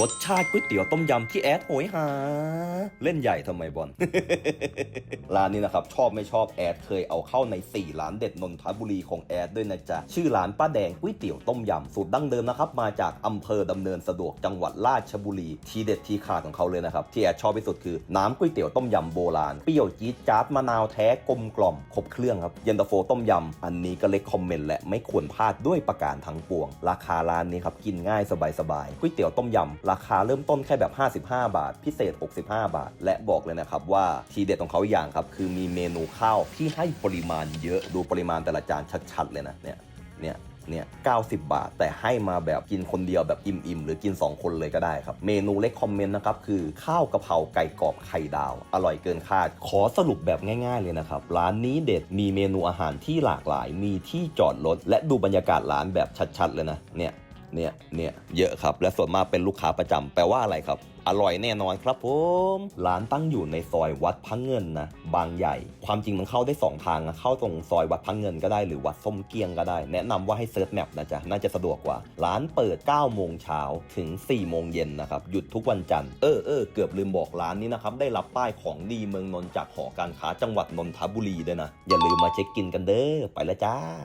รสชาติก๋วยเตี๋ยวต้มยำที่แอดโหยหา เล่นใหญ่ทำไมบอล ร้านนี้นะครับ ชอบไม่ชอบแอดเคยเอาเข้าใน 4 ร้านเด็ดนนทบุรีของแอดด้วยนะจ๊ะ ชื่อร้านป้าแดงก๋วยเตี๋ยวต้มยำสูตรดั้งเดิมนะครับ มาจากอำเภอดำเนินสะดวกจังหวัดราชบุรี ทีเด็ดทีขาดของเขาเลยนะครับ ที่แอดชอบที่สุดคือน้ำก๋วยเตี๋ยวต้มยำโบราณเปรี้ยวจี๊ดจ๊าดมะนาวแท้กลมกล่อมครบเครื่องครับเย็นตาโฟต้มยำอันนี้ก็เล็กคอมเมนต์และไม่ควรพลาดด้วยประการทั้งปวง ราคาร้านนี้ครับกินง่ายสบายๆก๋วยเตี๋ยวต้มยำราคาเริ่มต้นแค่แบบ 55 บาท พิเศษ 65 บาท และบอกเลยนะครับว่าทีเด็ดของเขาอย่างครับ คือมีเมนูข้าวที่ให้ปริมาณเยอะดูปริมาณแต่ละจานชัดๆ เลยนะเนี่ยเนี่ยเนี่ย90 บาท แต่ให้มาแบบกินคนเดียวแบบอิ่มๆ หรือกิน 2 คนเลยก็ได้ครับ เมนูเล็กคอมเมนต์นะครับ คือข้าวกะเพราไก่กรอบไข่ดาว อร่อยเกินคาด ขอสรุปแบบง่ายๆเลยนะครับ ร้านนี้เด็ดมีเมนูอาหารที่หลากหลาย มีที่จอดรถและดูบรรยากาศร้านแบบชัดๆ เลยนะเนี่ย เนี่ยเนี่ยเยอะครับ และส่วนมากเป็นลูกค้าประจำแปลว่าอะไรครับ อร่อยแน่นอนครับผมร้านตั้งอยู่ในซอยวัดพระเงินนะบางใหญ่ ความจริงมันเข้าได้ 2 ทางนะเข้าตรงซอยวัดพระเงินก็ได้หรือวัดส้มเกียงก็ได้ แนะนำว่าให้เซิร์ชแมปนะจ๊ะน่าจะสะดวกกว่า ร้านเปิด 9 โมงเช้าถึง 4 โมงเย็นนะครับหยุดทุกวันจันทร์เออเออเกือบลืมบอกร้านนี้นะครับได้รับป้ายของดีเมืองนนท์จากหอการค้าจังหวัดนนทบุรีด้วยนะอย่าลืมมาเช็คกินกันเด้อไปแล้วจ้า